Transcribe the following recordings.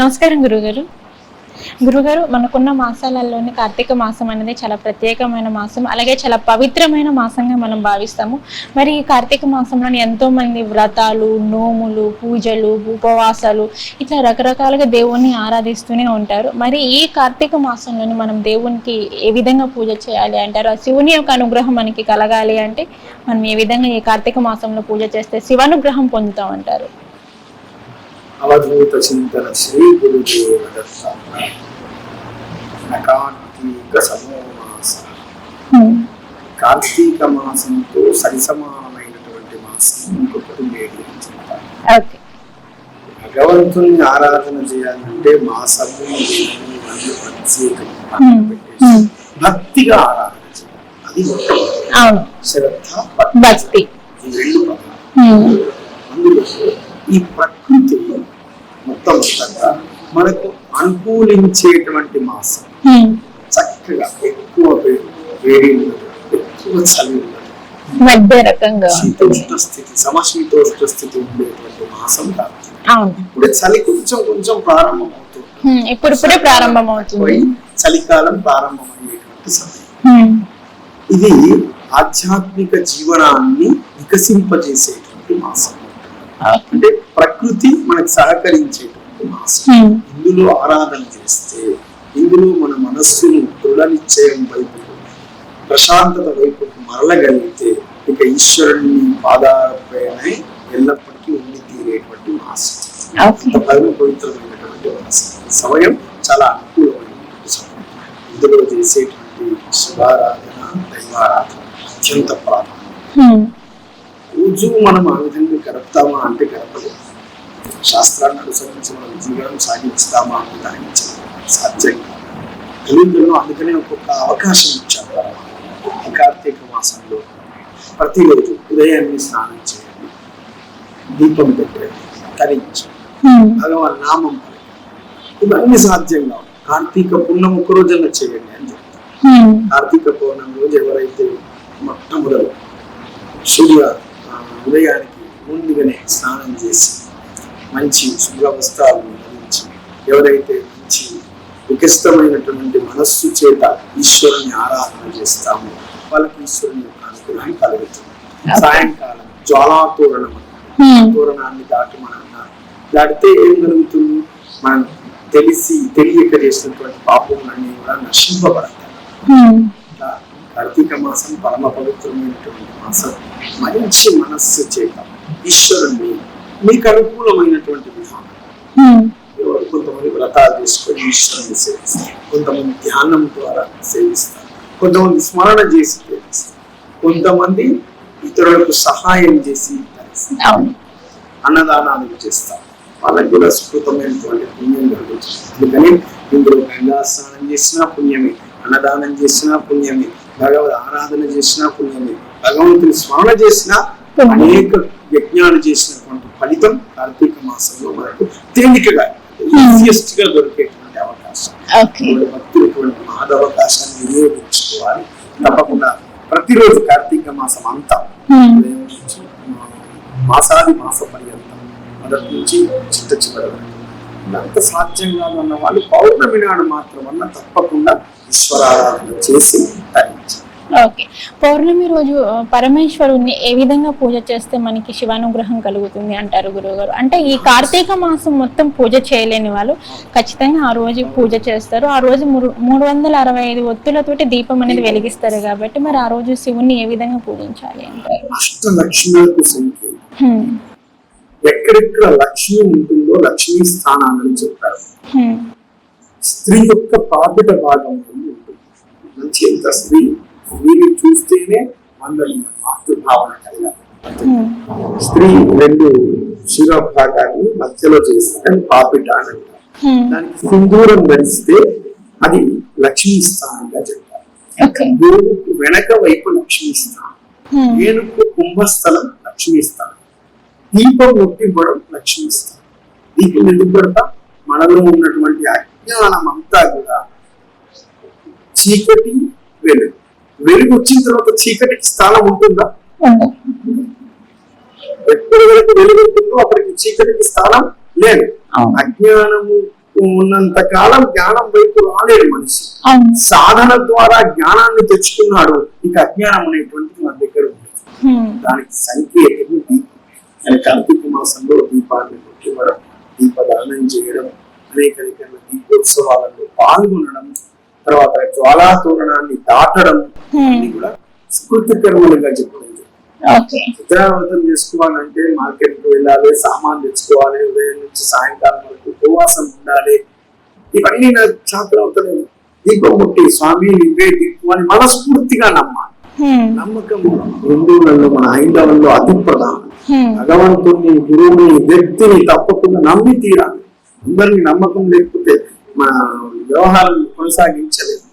నమస్కారం గురుగారు. గురుగారు మనకున్న మాసాలలోని కార్తీక మాసం అనేది చాలా ప్రత్యేకమైన మాసం అలాగే చాలా పవిత్రమైన మాసంగా మనం భావిస్తాము. మరి ఈ కార్తీక మాసంలో ఎంతో మంది వ్రతాలు నోములు పూజలు ఉపవాసాలు ఇట్లా రకరకాలుగా దేవుణ్ణి ఆరాధిస్తూనే ఉంటారు. మరి ఈ కార్తీక మాసంలోని మనం దేవునికి ఏ విధంగా పూజ చేయాలి అంటారు? ఆ శివుని యొక్క అనుగ్రహం మనకి కలగాలి అంటే మనం ఏ విధంగా ఈ కార్తీక మాసంలో పూజ చేస్తే శివానుగ్రహం పొందుతామంటారు అంటారు? అవధూత చింతన శ్రీ గురుదేవ దత్త కార్తీక సమోమాస కార్తీక మాసంతో సరిసమానమైనటువంటి మాసం ఇంకొకటి లేదు అని భగవంతుని ఆరాధన చేయాలంటే మాసము ఇవన్నీ ప్రత్యేకం భక్తిగా ఆరాధన చేయాలి అది శ్రద్ధ భక్తి. ఈ రెండు పదాలు. హ్మ్. అందులో ఈ ప్రకృతి మనకు అనుకూలించేటువంటి మాసం. చక్కగా ఎక్కువ వేడి ఎక్కువ చలి మధ్య రకంగా శీతోష్ణ స్థితి సమశీతోష్ణ స్థితి ఉండేటువంటి మాసం అవును ఇప్పుడే చలి కొంచెం కొంచెం ప్రారంభం అవుతుంది. ఇప్పుడిప్పుడే ప్రారంభం అవుతుంది చలికాలం ప్రారంభమయ్యేటువంటి సమయం. ఇది ఆధ్యాత్మిక జీవనాన్ని వికసింపజేసేటువంటి మాసం. అంటే ప్రకృతి మనకు సహకరించేటువంటి మాసం హ్మ్. ఇందులో ఆరాధన చేస్తే ఇందులో మన మనస్సును దృఢ నిశ్చయం వైపు ప్రశాంతత వైపు మరలగలిగితే ఇక ఈశ్వరుని పాదాలపైనే ఎల్లప్పటికీ ఉండి తీరేటువంటి మాసం ఓకే. అంత పరమ పవిత్రమైనటువంటి సమయం చాలా అనుకూలమైనటువంటి సమయం ఇందులో చేసేటువంటి శుభారాధన దైవారాధన అత్యంత ప్రాధాన్యం హ్మ్. రోజు మనం ఆ విధంగా గడుపుతామా అంటే గడపలేదు శాస్త్రాన్ని అనుసరించి మనం జీవనం సాగించుతామా అంటే దానికి సాధ్యం కలియుగంలో అందుకనే ఒక్కొక్క అవకాశం ఇచ్చారు. కార్తీక మాసంలో ప్రతిరోజు ఉదయాన్నే స్నానం చేయండి. దీపం పెట్టండి. తరించండి. హ్మ్. భగవాన్ నామం. ఇవన్నీ సాధ్యం కావు. కార్తీక పుణ్యం ఒక్క రోజున చేయండి అని చెప్తారు. కార్తీక పౌర్ణమి రోజు ఎవరైతే మొట్టమొదలు సూర్య ఉదయానికి ముందుగానే స్నానం చేసి మంచి శుభ్ర ధరించి ఎవరైతే మంచి వికసితమైనటువంటి మనస్సు చేత ఈశ్వరుని ఆరాధన చేస్తామో వాళ్ళకి ఈశ్వరుని యొక్క అనుగ్రహం కలుగుతుంది. సాయంకాలం జ్వాలాతోరణం హ్మ్. తోరణాన్ని దాటి మనం దాటితే ఏం కలుగుతుంది మనం తెలిసి తెలియక చేసినటువంటి పాపములన్నీ కూడా నశింపబడతాయి. ఇట్లా కార్తీక మాసం పరమ పవిత్రమైనటువంటి మాసం. మంచి మనస్సు చేత ఈశ్వరుణ్ణి మీకు అనుకూలమైనటువంటి విధానం. కొంతమంది వ్రతాలు చేసుకొని ఈశ్వరుని సేవిస్తారు. కొంతమంది ధ్యానం ద్వారా సేవిస్తారు. కొంతమంది స్మరణ చేసి సేవిస్తారు. కొంతమంది ఇతరులకు సహాయం చేసి అన్నదానాలు చేస్తారు. వాళ్ళకి కూడా సుకృతమైనటువంటి పుణ్యం కలుగుతుంది. అందుకని ఇందులో గంగా స్నానం చేసినా పుణ్యమే అన్నదానం చేసినా పుణ్యమే భగవద్ ఆరాధన చేసినా పుణ్యమే భగవంతుని స్మరణ చేసినా. అనేక యజ్ఞాలు చేసినటువంటి ఫలితం కార్తీక మాసంలో మనకు తేలికగా ఈజియెస్ట్గా దొరికేటువంటి అవకాశం. భక్తులు ఇటువంటి మహదవకాశాన్ని వినియోగించుకోవాలి? తప్పకుండా ప్రతిరోజు కార్తీక మాసం అంతా నుంచి మాసాది మాస పర్యంతం మొదటి నుంచి చిట్ట చివరి వరకు. ఇదంత సాధ్యం కాదన్న వాళ్ళు పౌర్ణమి నాడు మాత్రమన్నా తప్పకుండా ఈశ్వరారాధన చేసి ఓకే. పౌర్ణమి రోజు పరమేశ్వరుణ్ణి ఏ విధంగా పూజ చేస్తే మనకి శివానుగ్రహం కలుగుతుంది అంటారు గురువుగారు? అంటే ఈ కార్తీక మాసం మొత్తం పూజ చేయలేని వాళ్ళు ఖచ్చితంగా ఆ రోజు పూజ చేస్తారు. ఆ రోజు మూడు- వందల అరవై ఐదు ఒత్తులతోటి దీపం అనేది వెలిగిస్తారు కాబట్టి మరి ఆ రోజు శివుణ్ణి ఏ విధంగా పూజించాలి అంటారు. ఎక్కడెక్కడ లక్ష్మి ఉంటుందో లక్ష్మీ స్థానాలని చెప్పారు హ్మ్. స్త్రీ యొక్క పాపిట భాగం మంచి ఎంత స్త్రీ స్త్రీని చూస్తేనే మందలిన మాతృభావన. స్త్రీ రెండు శిరోభాగాన్ని మధ్యలో చేసి దాన్ని పాపిట అని హ్మ్. దానికి సింధూరం ధరిస్తే అది లక్ష్మీ స్థానంగా చెప్తారు వెనక వైపు లక్ష్మీ స్థానం. ఏనుగు కుంభస్థలం లక్ష్మీ స్థానం దీపం ముట్టింపడం లక్ష్మీ స్థానం దీపం ఎందుకు పెడతా? మనలో ఉన్నటువంటి అజ్ఞానం అంతా కూడా చీకటి వెలుగు. వెలుగు వచ్చిన తర్వాత చీకటికి స్థానం ఉంటుందా. ఎప్పటి వరకు వెలుగు ఉంటుందో అక్కడికి చీకటికి స్థానం లేదు. అజ్ఞానము ఉన్నంత కాలం జ్ఞానం వైపు రాలేడు మనిషి సాధన ద్వారా జ్ఞానాన్ని తెచ్చుకున్నాడు ఇక అజ్ఞానం అనేటువంటిది మన దగ్గర ఉంది. దానికి సంకేతం దీపం అని కార్తీక మాసంలో దీపాన్ని ముట్టివ్వడం దీపదానం చేయడం అనేక రకాల దీపోత్సవాలలో పాల్గొనడం తర్వాత జ్వాలా తోరణాన్ని దాటడం. అన్ని కూడా స్ఫూర్తి కర్మలుగా చెప్పడం జరిగింది. ఓకే. చిత్రావృతం చేసుకోవాలంటే మార్కెట్కు వెళ్ళాలి సామాన్ తెచ్చుకోవాలి ఉదయం నుంచి సాయంకాలం వరకు ఉపవాసం ఉండాలి. ఇవన్నీ శాస్త్రం అవుతలేదు దీపం ముట్టి స్వామి నువ్వే దిక్కు అని మనస్ఫూర్తిగా నమ్మాలి. హ్మ్. నమ్మకము హిందువులలో మన హైందవుల్లో అతి ప్రధానం. హ్మ్. భగవంతుని గురువుని వ్యక్తిని తప్పకుండా నమ్మి తీరాలి. అందరినీ నమ్మకం లేకపోతే మన వ్యవహారం కొనసాగించలేదు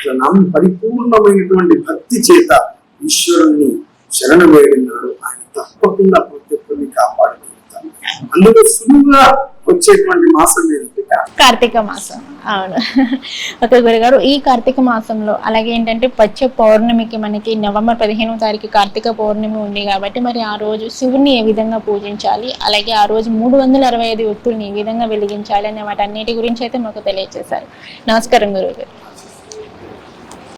అట్లా నమ్మి పరిపూర్ణమైనటువంటి భక్తి చేత ఈశ్వరుణ్ణి శరణ వేడినాడు ఆయన తప్పకుండా ప్రతి ఒక్కరిని కాపాడుతుంటాను అందులో సులువుగా వచ్చేటువంటి మాసం ఏంటంటే కార్తీక. మాసం. అవును. ఓకే గురుగారు ఈ కార్తీక మాసంలో అలాగే ఏంటంటే పచ్చ పౌర్ణమికి మనకి నవంబర్ పదిహేనవ తారీఖు కార్తీక పౌర్ణమి ఉంది కాబట్టి మరి ఆ రోజు శివుని ఏ విధంగా పూజించాలి? అలాగే ఆ రోజు మూడు వందల అరవై ఐదు ఒత్తుల్ని ఏ విధంగా వెలిగించాలి అనే వాటన్నిటి గురించి అయితే మాకు తెలియజేశారు నమస్కారం గురుగారు.